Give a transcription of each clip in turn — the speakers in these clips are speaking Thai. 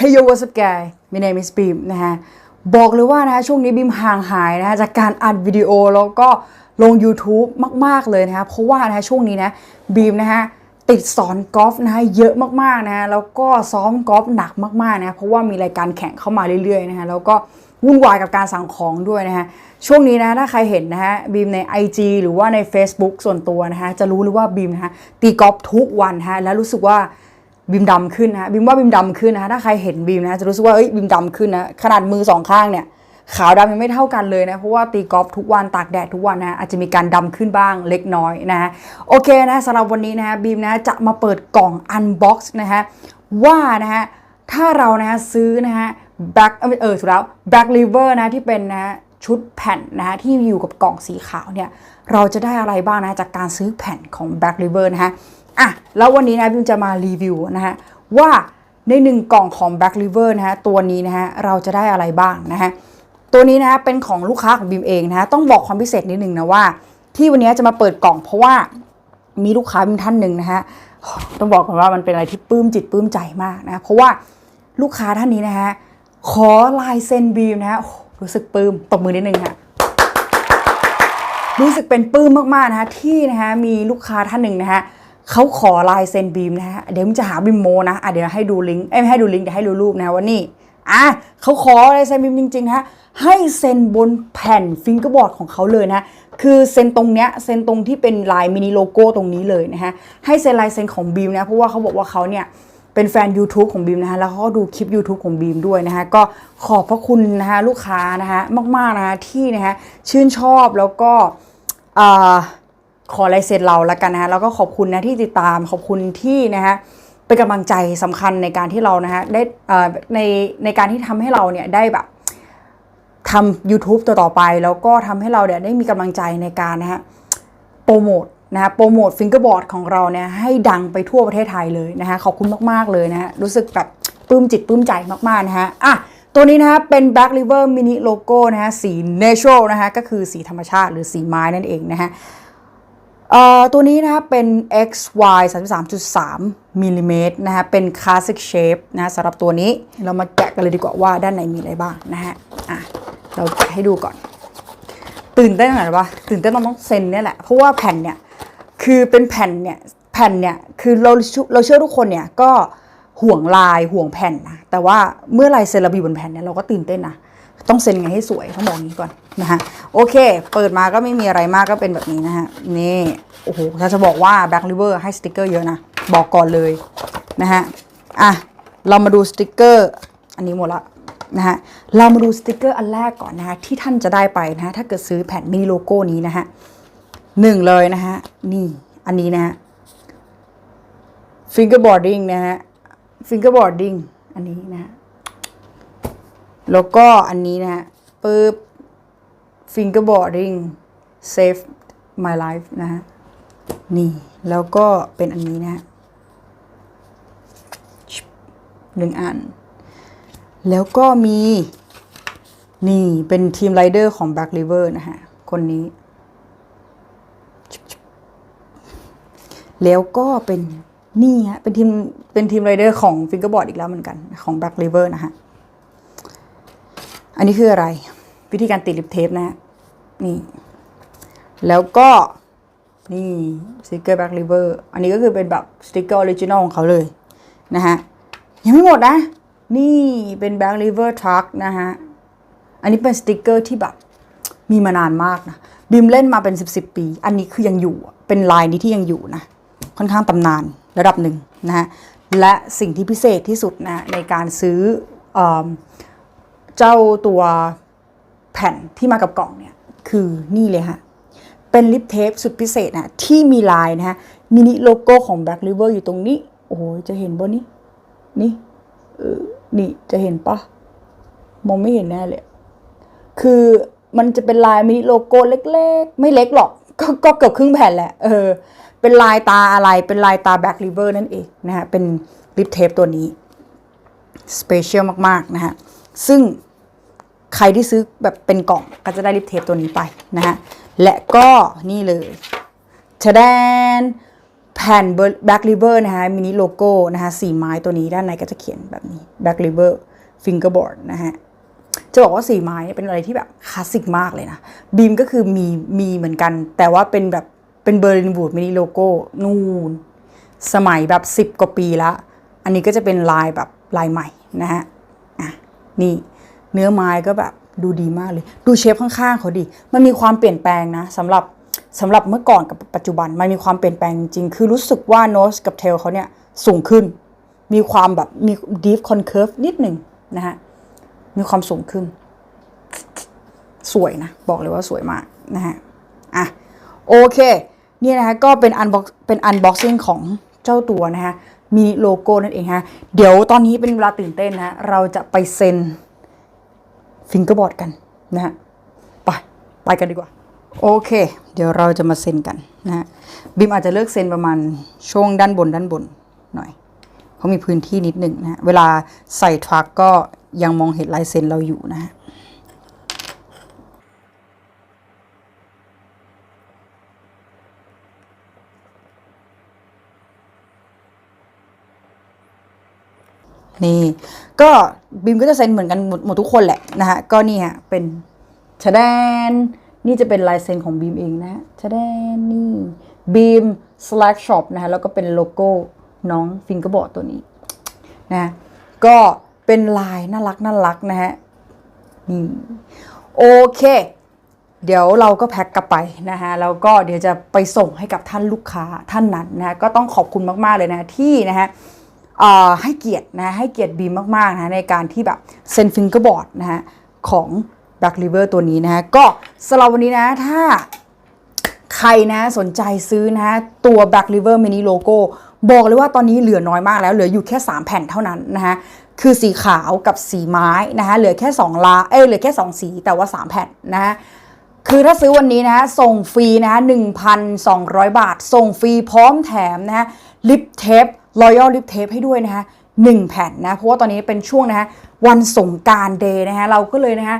Hey yo what's up guy my name is Beam นะฮะ บอกเลยว่านะฮะช่วงนี้บีมห่างหายนะฮะจากการอัดวิดีโอแล้วก็ลง YouTube มาก ๆ เลยนะฮะ เพราะว่านะฮะช่วงนี้นะบีมนะฮะติดสอนกอล์ฟนะฮะเยอะมากๆนะฮะแล้วก็ซ้อมกอล์ฟหนักมากๆนะเพราะว่ามีรายการแข่งเข้ามาเรื่อยๆนะฮะแล้วก็วุ่นวายกับการสั่งของด้วยนะฮะช่วงนี้นะถ้าใครเห็นนะฮะบีมใน IG หรือว่าใน Facebook ส่วนตัวนะฮะจะรู้เลยว่าบีมนะฮะตีกอล์ฟทุกวันฮะแล้วรู้สึกว่า บิมดำขึ้นนะบิมว่าบิมดำขึ้นนะถ้าใครเห็นบิมนะจะรู้สึกว่าเอ้ยบิมดำขึ้นนะขนาดมือสองข้างเนี่ยขาวดำยังไม่เท่ากันเลยนะ เพราะว่าตีกอล์ฟทุกวันตากแดดทุกวันนะอาจจะมีการดำขึ้นบ้างเล็กน้อยนะโอเคนะสำหรับวันนี้นะบิมนะจะมาเปิดกล่องอันบ็อกซ์นะฮะว่านะฮะถ้าเรานะฮะซื้อนะฮะแบ็คเออถูกแล้วแบ็คลิเวอร์นะที่เป็นนะฮะชุดแผ่นนะฮะที่อยู่กับกล่องสีขาวเนี่ยเราจะได้อะไรบ้างนะจากการซื้อแผ่นของ Black River นะฮะ อะแล้ววันนี้นะบิมจะมารีวิวนะฮะว่าในหนึ่งกล่องของ Black River นะฮะตัวนี้นะฮะเราจะได้อะไรบ้างนะฮะตัวนี้นะฮะเป็นของลูกค้าของบิมเองนะฮะต้องบอกความพิเศษนิดนึงนะว่า ที่วันนี้จะมาเปิดกล่องเพราะว่ามีลูกค้าบิมท่านหนึ่งนะฮะต้องบอกก่อนว่ามันเป็นอะไรที่ปลื้มจิตปลื้มใจมากนะเพราะว่าลูกค้าท่านนี้นะฮะขอลายเซ็นบีมนะฮะรู้สึกปลื้มตบมือนิดนึงค่ะรู้สึกเป็นปลื้มมากๆนะฮะที่นะฮะมีลูกค้าท่านหนึ่งนะฮะ เขาขอลายเซ็นบีมนะฮะเดี๋ยวมันจะหาบิมโมนะอะเดี๋ยวให้ดูลิงก์เอ้ยไม่ให้ดูลิงก์เดี๋ยวให้ดูรูปนะว่านี่อะเขาขอลายเซ็นบีมจริงๆนะฮะให้เซ็นบนแผ่นฟิงเกอร์บอร์ดของเขาเลยนะคือเซ็นตรงเนี้ยเซ็นตรงที่เป็นลายมินิโลโก้ตรงนี้เลยนะฮะให้เซ็นลายเซ็นของบีมนะเพราะว่าเขาบอกว่าเขาเนี่ยเป็นแฟน YouTube ของบีมนะฮะแล้วเขาก็ดูคลิป YouTube ของบีมด้วยนะฮะก็ขอบพระคุณนะฮะลูกค้านะฮะมากๆนะฮะที่นะฮะชื่นชอบแล้วก็อ่อ ขอลายเซ็นเราละกันนะฮะแล้วก็ขอบคุณนะที่ติดตามขอบคุณที่นะฮะเป็นกำลังใจสำคัญในการที่เรานะฮะได้ในในการที่ทำให้เราเนี่ยได้แบบทำ YouTube ตัวต่อไป แล้วก็ทำให้เราเนี่ยได้มีกำลังใจในการนะฮะโปรโมทนะฮะโปรโมทฟิงเกอร์บอร์ดของเราเนี่ยให้ดังไปทั่วประเทศไทยเลยนะฮะขอบคุณมาก ๆ เลยนะฮะรู้สึกแบบปลื้มจิตปลื้มใจมาก ๆ นะฮะอะตัวนี้นะฮะเป็น Black River Mini Logo นะฮะสี Natural นะฮะก็คือสีธรรมชาติหรือสีไม้นั่นเองนะฮะ ตัวนี้นะคะเป็น XY 33.3มิลลิเมตรนะคะเป็น Classic Shape นะสำหรับตัวนี้เรามาแกะกันเลยดีกว่าว่าด้านในมีอะไรบ้างนะฮะ อะ เราแกะให้ดูก่อน ตื่นเต้นหน่อยปะตื่นเต้นตอนต้องเซ็นเนี่ยแหละ เพราะว่าแผ่นเนี่ย คือเป็นแผ่นเนี่ย แผ่นเนี่ย คือเราเราเชื่อทุกคนเนี่ยก็ห่วงลายห่วงแผ่นนะ แต่ว่าเมื่อลายเซ็นเราอยู่บนแผ่นเนี่ยเราก็ตื่นเต้นนะ ต้องเซ็นไงให้สวยต้องบอกอย่างนี้ก่อนนะฮะโอเค เปิดมาก็ไม่มีอะไรมากก็เป็นแบบนี้นะฮะนี่โอ้โหถ้าจะบอกว่า Black River ให้สติกเกอร์เยอะนะ บอกก่อนเลยนะฮะอะเรามาดูสติกเกอร์อันนี้หมดละนะฮะเรามาดูสติกเกอร์อันแรกก่อนนะฮะที่ท่านจะได้ไปนะฮะถ้าเกิดซื้อแผ่นมินิโลโก้นี้นะฮะหนึ่งเลยนะฮะนี่อันนี้นะฮะ fingerboarding นะฮะ fingerboarding อันนี้นะฮะ แล้วก็อันนี้นะฮะปึ๊บ fingerboarding save my life นะฮะ นี่ แล้วก็เป็นอันนี้นะฮะหนึ่งอัน แล้วก็มี นี่เป็นทีมไรเดอร์ของ Black River นะฮะ คนนี้ แล้วก็เป็น นี่ฮะ เป็นทีม เป็นทีมไรเดอร์ของ Fingerboard อีกแล้วเหมือนกัน ของ Black River นะฮะ อันนี้คืออะไร วิธีการติดลิปเทปนะฮะนี่ แล้วก็นี่สติกเกอร์แบ็กลิเวอร์อันนี้ก็คือเป็นแบบสติกเกอร์ออริจินอลของเขาเลยนะฮะยังไม่หมดนะ นี่เป็นแบ็กลิเวอร์ทรัคนะฮะ อันนี้เป็นสติกเกอร์ที่แบบมีมานานมากนะบิมเล่นมาเป็น 10บสปี อันนี้คือยังอยู่เป็นลายนี้ที่ยังอยู่นะ ค่อนข้างตำนานระดับหนึ่งนะฮะ และสิ่งที่พิเศษที่สุดนะในการซื้ออ เจ้าตัวแผ่นที่มากับกล่องเนี่ยคือนี่เลยฮะ เป็นลิปเทปสุดพิเศษนะที่มีลายนะฮะ มินิโลโก้ของ Black River อยู่ตรงนี้ โอ้โหจะเห็นบ่นี่ นี่นี่จะเห็นปะมองไม่เห็นแน่เลย คือมันจะเป็นลายมินิโลโก้เล็กๆ ไม่เล็กหรอก ก็ก็เกือบครึ่งแผ่นแหละ เออ เป็นลายตาอะไร เป็นลายตา Black River นั่นเองนะฮะ เป็นลิปเทปตัวนี้ สเปเชียลมาก ๆ นะฮะ ซึ่งใครที่ซื้อแบบเป็นกล่องก็จะได้ลิปเทปตัวนี้ไปนะฮะ และก็นี่เลยชะแดนแผ่น Black River นะคะมินิโลโก้นะคะสีไม้ตัวนี้ด้านในก็จะเขียนแบบนี้ Black River Fingerboard นะฮะจะบอกว่าสีไม้เป็นอะไรที่แบบคลาสสิกมากเลยนะบีมก็คือมีมีเหมือนกัน แต่ว่าเป็นแบบเป็นเบอร์ลินวูดมินิโลโก้นู่นสมัยแบบ 10 กว่าปีละ อันนี้ก็จะเป็นลายแบบลายใหม่นะฮะอะ นี่ เนื้อไม้ก็แบบดูดีมากเลย ดูเชฟข้างๆเขาดิ มันมีความเปลี่ยนแปลงนะสำหรับสำหรับเมื่อก่อนกับปัจจุบันมันมีความเปลี่ยนแปลงจริง คือรู้สึกว่าโนสกับเทลเขาเนี่ยสูงขึ้น มีความแบบมี deep concurve นิดหนึ่งนะฮะ มีความสูงขึ้น สวยนะ บอกเลยว่าสวยมากนะฮะ อะ โอเค นี่นะคะก็เป็นอันบ็อกเป็นอันบ็อกซิ่งของเจ้าตัวนะฮะ มีโลโก้นั่นเองฮะ เดี๋ยวตอนนี้เป็นเวลาตื่นเต้นนะ เราจะไปเซ็นฟิงเกอร์บอร์ดกันนะฮะ ไป ไปกันดีกว่า โอเค เดี๋ยวเราจะมาเซ็นกันนะฮะ บิมอาจจะเลือกเซ็นประมาณช่วงด้านบนด้านบนหน่อย เพราะมีพื้นที่นิดหนึ่งนะฮะเวลาใส่ทรัคก็ยังมองเห็นลายเซ็นเราอยู่นะฮะ นี่ ก็บีมก็จะเซ็นเหมือนกันหมดหมดทุกคนแหละนะฮะก็นี่ฮะเป็นชะแดน นี่จะเป็นลายเซ็นของบีมเองนะชะแดนนี่บีม slash shop นะฮะแล้วก็เป็นโลโก้น้องฟิงเกอร์บอร์ดตัวนี้นะะก็เป็นลายน่ารักน่ารักนะฮะนี่โอเค เดี๋ยวเราก็แพ็คกลับไปนะฮะแล้วก็เดี๋ยวจะไปส่งให้กับท่านลูกค้าท่านนั้นนะฮะก็ต้องขอบคุณมาก ๆ เลยนะที่นะฮะ ให้เกียรตินะให้เกียรติบีมมากๆนะในการที่แบบเซนฟิงเกอร์บอร์ดนะฮะของ Black River ตัวนี้นะฮะก็สำหรับวันนี้นะถ้าใครนะสนใจซื้อนะฮะตัว Black River Mini Logo บอกเลยว่าตอนนี้เหลือน้อยมากแล้วเหลืออยู่แค่ 3 แผ่นเท่านั้นนะฮะคือสีขาวกับสีไม้นะฮะเหลือแค่2ลาเอ้ยเหลือแค่ 2 สีแต่ว่า 3 แผ่นนะฮะคือถ้าซื้อวันนี้นะฮะส่งฟรีนะฮะ1,200 บาท ส่งฟรีพร้อมแถมนะฮะลิปเทป รอยัลลิปเทปให้ด้วยนะฮะหนึ่งแผ่นนะ เพราะว่าตอนนี้เป็นช่วงนะฮะวันสงการเดย์นะฮะเราก็เลยนะฮะ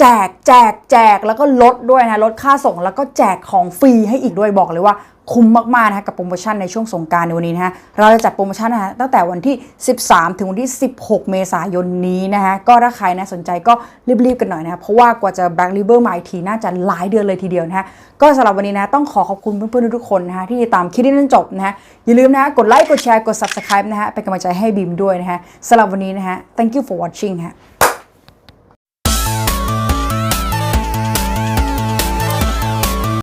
แจกแจกแจกแล้วก็ลดด้วยนะลดค่าส่งแล้วก็แจกของฟรีให้อีกด้วยบอกเลยว่าคุ้มมากๆนะกับโปรโมชั่นในช่วงสงการในวันนี้นะฮะเราจะจัดโปรโมชั่นนะฮะตั้งแต่วันที่ 13 ถึงวันที่ 16 เมษายนนี้นะฮะก็ถ้าใครนะสนใจก็รีบๆกันหน่อยนะเพราะว่ากว่าจะ Black River มาอีกทีน่าจะหลายเดือนเลยทีเดียวนะฮะก็สำหรับวันนี้นะต้องขอขอบคุณเพื่อนๆทุกคนนะฮะที่ติดตามคลิปนี้จนจบนะฮะอย่าลืมนะะกดไลค์กดแชร์กด subscribe นะฮะเป็นกำลังใจให้บีมด้วยนะฮะสำหรับวันนี้นะฮะ thank you for watching ฮะ